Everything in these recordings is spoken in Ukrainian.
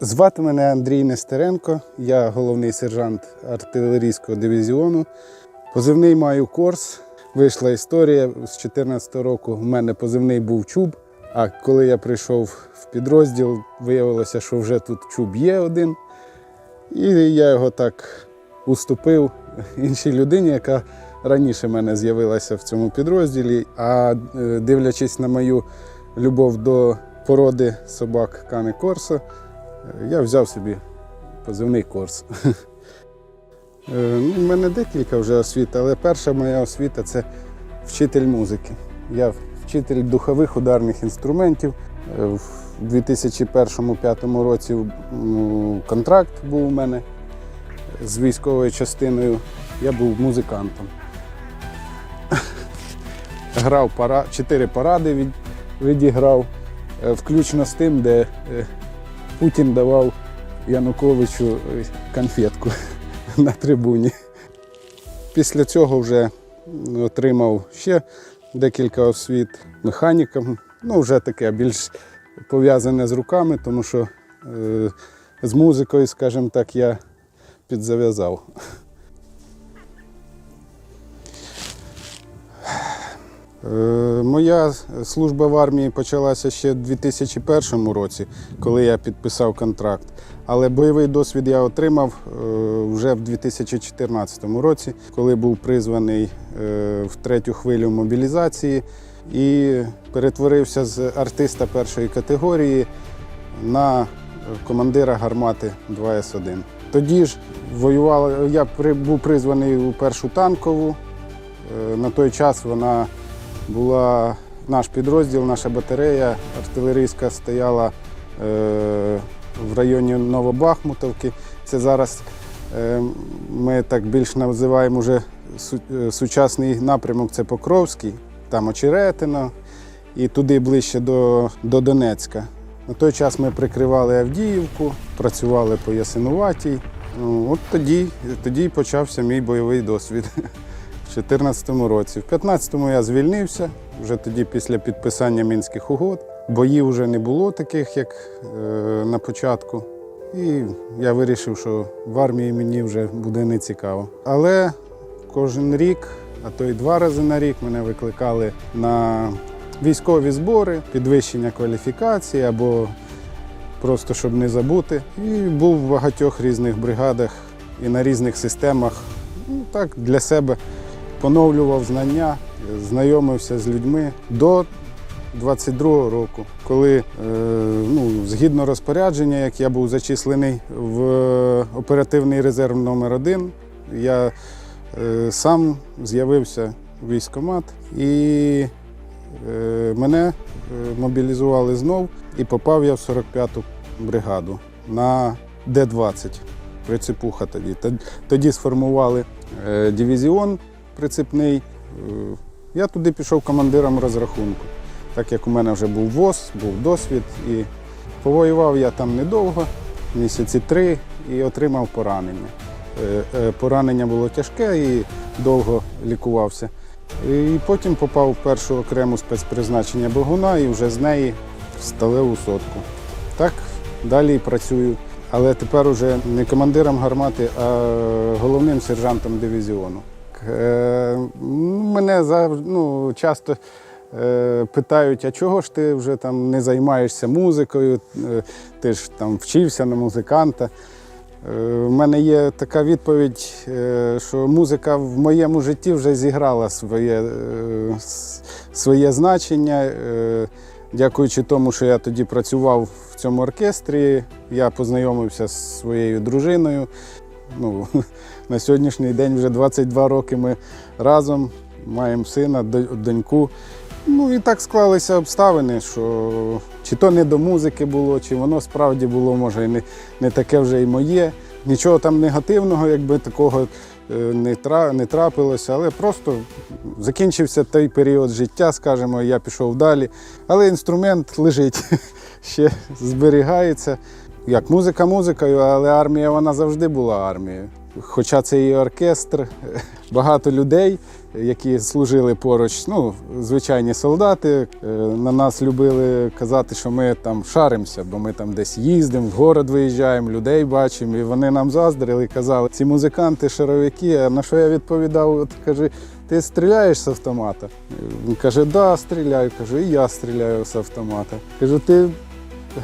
Звати мене Андрій Нестеренко, я головний сержант артилерійського дивізіону. Позивний маю курс. Вийшла історія з 2014 року. У мене позивний був чуб. А коли я прийшов в підрозділ, виявилося, що вже тут чуб є один. І я його так уступив іншій людині, яка раніше мене з'явилася в цьому підрозділі. А е, дивлячись на мою любов до породи собак Кане Корсо, е, я взяв собі позивний корс. Е, ну, У мене декілька вже освіт, але перша моя освіта це вчитель музики. Я вчитель духових ударних інструментів. Е, В 2001-2005 році контракт був у мене з військовою частиною. Я був музикантом. Грав пара... чотири паради від... відіграв, е, включно з тим, де Путін давав Януковичу е, конфетку на трибуні. Після цього вже отримав ще декілька освіт механіком. Ну, вже таке більш пов'язане з руками, тому що е, з музикою, скажімо так, я підзав'язав. Моя служба в армії почалася ще в 2001 році, коли я підписав контракт. Але бойовий досвід я отримав е, вже в 2014 році, коли був призваний е, в третю хвилю мобілізації і перетворився з артиста першої категорії на командира гармати 2С1. Тоді ж воювала, я був призваний у першу танкову. Е, На той час вона була наш підрозділ, наша батарея артилерійська стояла е, в районі Новобахмутовки. Це зараз е, ми так більш називаємо вже е, сучасний напрямок це Покровський, там Очеретино і туди ближче до, до Донецька. На той час ми прикривали Авдіївку, працювали по Ясинуватій. Ну, от тоді, тоді почався мій бойовий досвід. У 2014 році. В 2015-му я звільнився, вже тоді після підписання мінських угод. Боїв вже не було таких, як е, на початку. І я вирішив, що в армії мені вже буде не цікаво. Але кожен рік, а то й два рази на рік, мене викликали на військові збори, підвищення кваліфікації або просто щоб не забути. І був в багатьох різних бригадах і на різних системах. Ну, так для себе поновлював знання, знайомився з людьми до 22-го року, коли, е, ну, згідно розпорядження, як я був зачислений в оперативний резерв номер 1 я е, сам з'явився в військкомат і е, мене мобілізували знов і попав я в 45-ту бригаду на Д-20. Прицепуха тоді. Тоді сформували дивізіон прицепний. Е, Я туди пішов командиром розрахунку, так як у мене вже був ВОЗ, був досвід. І повоював я там недовго, місяці три, і отримав поранення. Е, е, Поранення було тяжке і довго лікувався. І потім попав в першу окрему спецпризначення Богуна і вже з неї в сталеву сотку. Так далі і працюю. Але тепер уже не командиром гармати, а головним сержантом дивізіону. Е, Мене ну, часто е, питають, а чого ж ти вже там не займаєшся музикою, Е, ти ж там вчився на музиканта. У мене є така відповідь, що музика в моєму житті вже зіграла своє, своє значення. Дякуючи тому, що я тоді працював в цьому оркестрі, я познайомився з своєю дружиною. Ну, на сьогоднішній день вже 22 роки ми разом маємо сина, доньку. Ну і так склалися обставини, що чи то не до музики було, чи воно справді було, може, не, не таке вже і моє. Нічого там негативного, якби такого е, не, не трапилося, але просто закінчився той період життя, скажімо, я пішов далі. Але інструмент лежить, ще зберігається. Як музика музикою, але армія вона завжди була армією. Хоча це і оркестр, багато людей, які служили поруч, ну, звичайні солдати, е, на нас любили казати, що ми там шаримося, бо ми там десь їздимо, в город виїжджаємо, людей бачимо. І вони нам заздрили і казали, ці музиканти шаровики. А на що я відповідав? От каже, ти стріляєш з автомата? Він каже, да, стріляю. Кажу, і я стріляю з автомата. Кажу, ти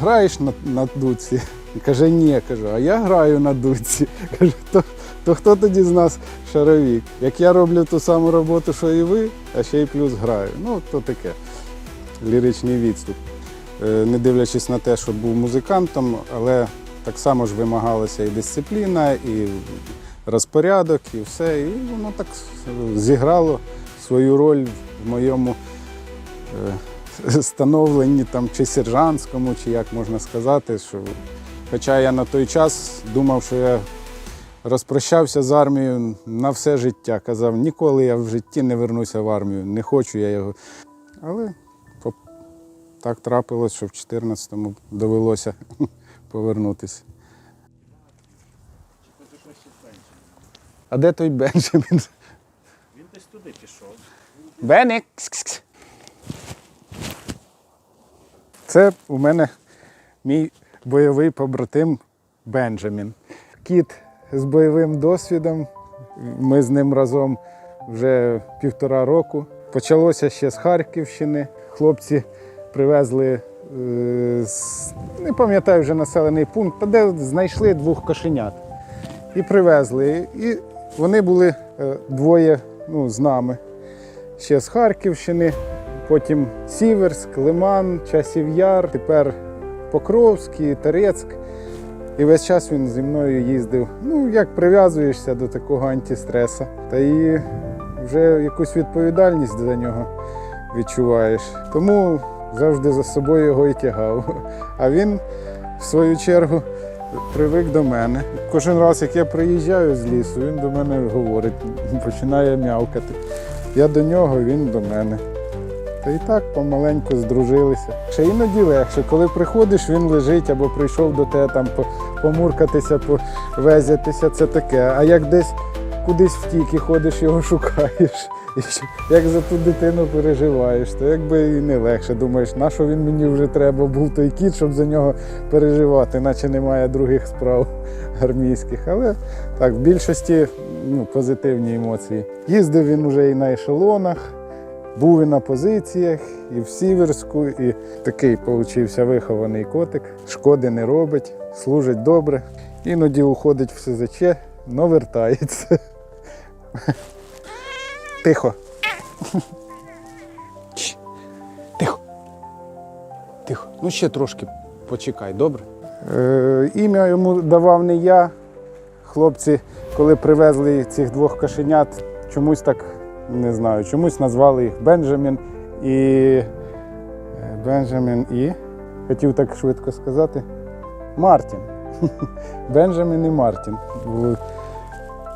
граєш на, на дудці? Каже, ні, кажу, а я граю на дудці. Кажу, то, то хто тоді з нас шаровік? Як я роблю ту саму роботу, що і ви, а ще й плюс граю. Ну, то таке. Ліричний відступ. Е, Не дивлячись на те, що був музикантом, але так само ж вимагалася і дисципліна, і розпорядок, і все. І воно так зіграло свою роль в моєму становленні там, чи сержантському, чи як можна сказати. Що... Хоча я на той час думав, що я розпрощався з армією на все життя. Казав, ніколи я в житті не вернуся в армію, не хочу я його. Але так трапилось, що в 14-му довелося повернутися. А де той Бенджамін? Він десь туди пішов. Беник. Це у мене мій бойовий побратим Бенджамін. Кіт з бойовим досвідом. Ми з ним разом вже півтора року. Почалося ще з Харківщини. Хлопці привезли, е, не пам'ятаю вже населений пункт, де знайшли двох кошенят і привезли. І вони були е, двоє ну, з нами ще з Харківщини, потім Сіверськ, Лиман, Часів Яр, тепер Покровський, Торецьк. І весь час він зі мною їздив. Ну, як прив'язуєшся до такого антистреса. Та і вже якусь відповідальність за нього відчуваєш. Тому завжди за собою його і тягав. А він, в свою чергу, привик до мене. Кожен раз, як я приїжджаю з лісу, він до мене говорить, починає м'явкати. Я до нього, він до мене. Та і так помаленьку здружилися. Ще іноді легше, коли приходиш, він лежить або прийшов до тебе там помуркатися, повезятися, це таке. А як десь кудись втік і ходиш, його шукаєш. І як за ту дитину переживаєш, то якби і не легше. Думаєш, на що він мені вже треба був той кіт, щоб за нього переживати, наче немає других справ армійських. Але так, в більшості ну, позитивні емоції. Їздив він уже і на ешелонах, був і на позиціях, і в Сіверську, і такий получився вихований котик. Шкоди не робить, служить добре. Іноді уходить в СЗЧ, но вертається. Тихо. Тихо. Тихо. Ну ще трошки почекай, добре? Е, ім'я йому давав не я. Хлопці, коли привезли цих двох кошенят, чомусь так не знаю, чомусь назвали їх Бенджамін і. е, Бенджамін і. Хотів так швидко сказати. Мартін. Бенджамін і Мартін.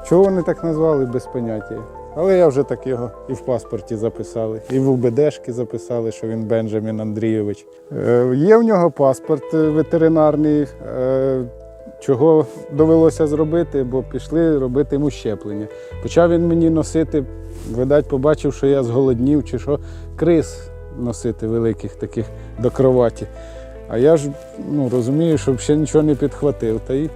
Чого вони так назвали, без поняття. Але я вже так його і в паспорті записали, і в УБДшки записали, що він Бенджамін Андрійович. Е, Є в нього паспорт е, ветеринарний, е, чого довелося зробити, бо пішли робити йому щеплення. Почав він мені носити, видать, побачив, що я зголоднів, чи що, крис носити великих таких до кроваті. А я ж ну, розумію, що ще нічого не підхватив. Та й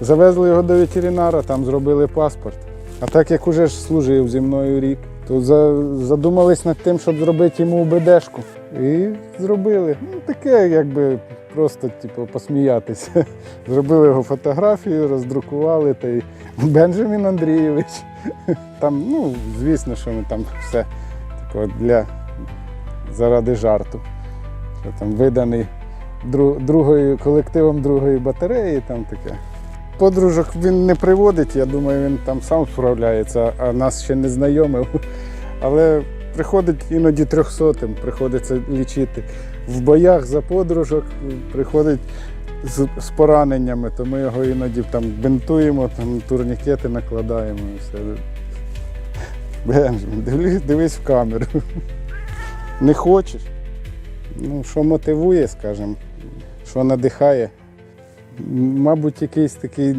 завезли його до ветеринара, там зробили паспорт. А так як уже ж служив зі мною рік, то за- задумались над тим, щоб зробити йому УБДшку. І зробили. Ну, таке, якби просто типу, посміятися. Зробили його фотографію, роздрукували та й Бенджамін Андрійович. Там, ну, звісно, що ми там все типу, для заради жарту. Що там виданий дру- другою, колективом другої батареї, там таке. Подружок він не приводить, я думаю, він там сам справляється, а нас ще не знайомив. Але приходить іноді трьохсотим, приходиться лічити. В боях за подружок приходить з, з пораненнями, то ми його іноді там бинтуємо, там турнікети накладаємо і все. Бенджамін, дивись, дивись в камеру. Не хочеш? Ну, що мотивує, скажімо, що надихає. Мабуть, якийсь такий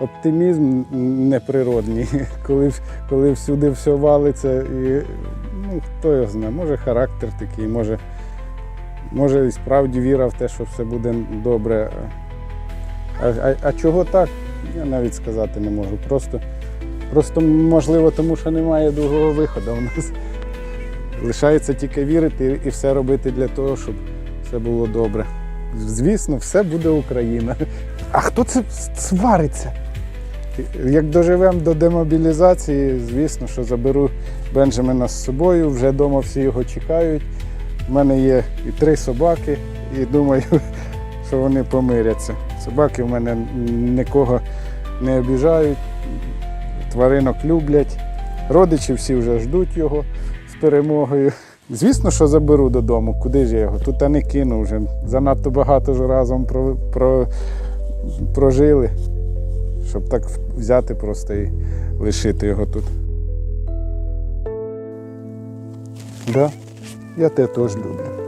оптимізм неприродний, коли, коли всюди все валиться, і ну, хто його знає, може характер такий, може, може і справді віра в те, що все буде добре. А, а, а чого так? Я навіть сказати не можу. Просто, просто можливо, тому що немає другого виходу у нас. Лишається тільки вірити і все робити для того, щоб все було добре. Звісно, все буде Україна. А хто це свариться? Як доживемо до демобілізації, звісно, що заберу Бенджамина з собою. Вже вдома всі його чекають. У мене є і три собаки, і думаю, що вони помиряться. Собаки в мене нікого не обіжають, тваринок люблять. Родичі всі вже ждуть його з перемогою. Звісно, що заберу додому. Куди ж я його? Тут я не кину вже. Занадто багато ж разом про, про, прожили, щоб так взяти просто і лишити його тут. Да, я тебе теж люблю.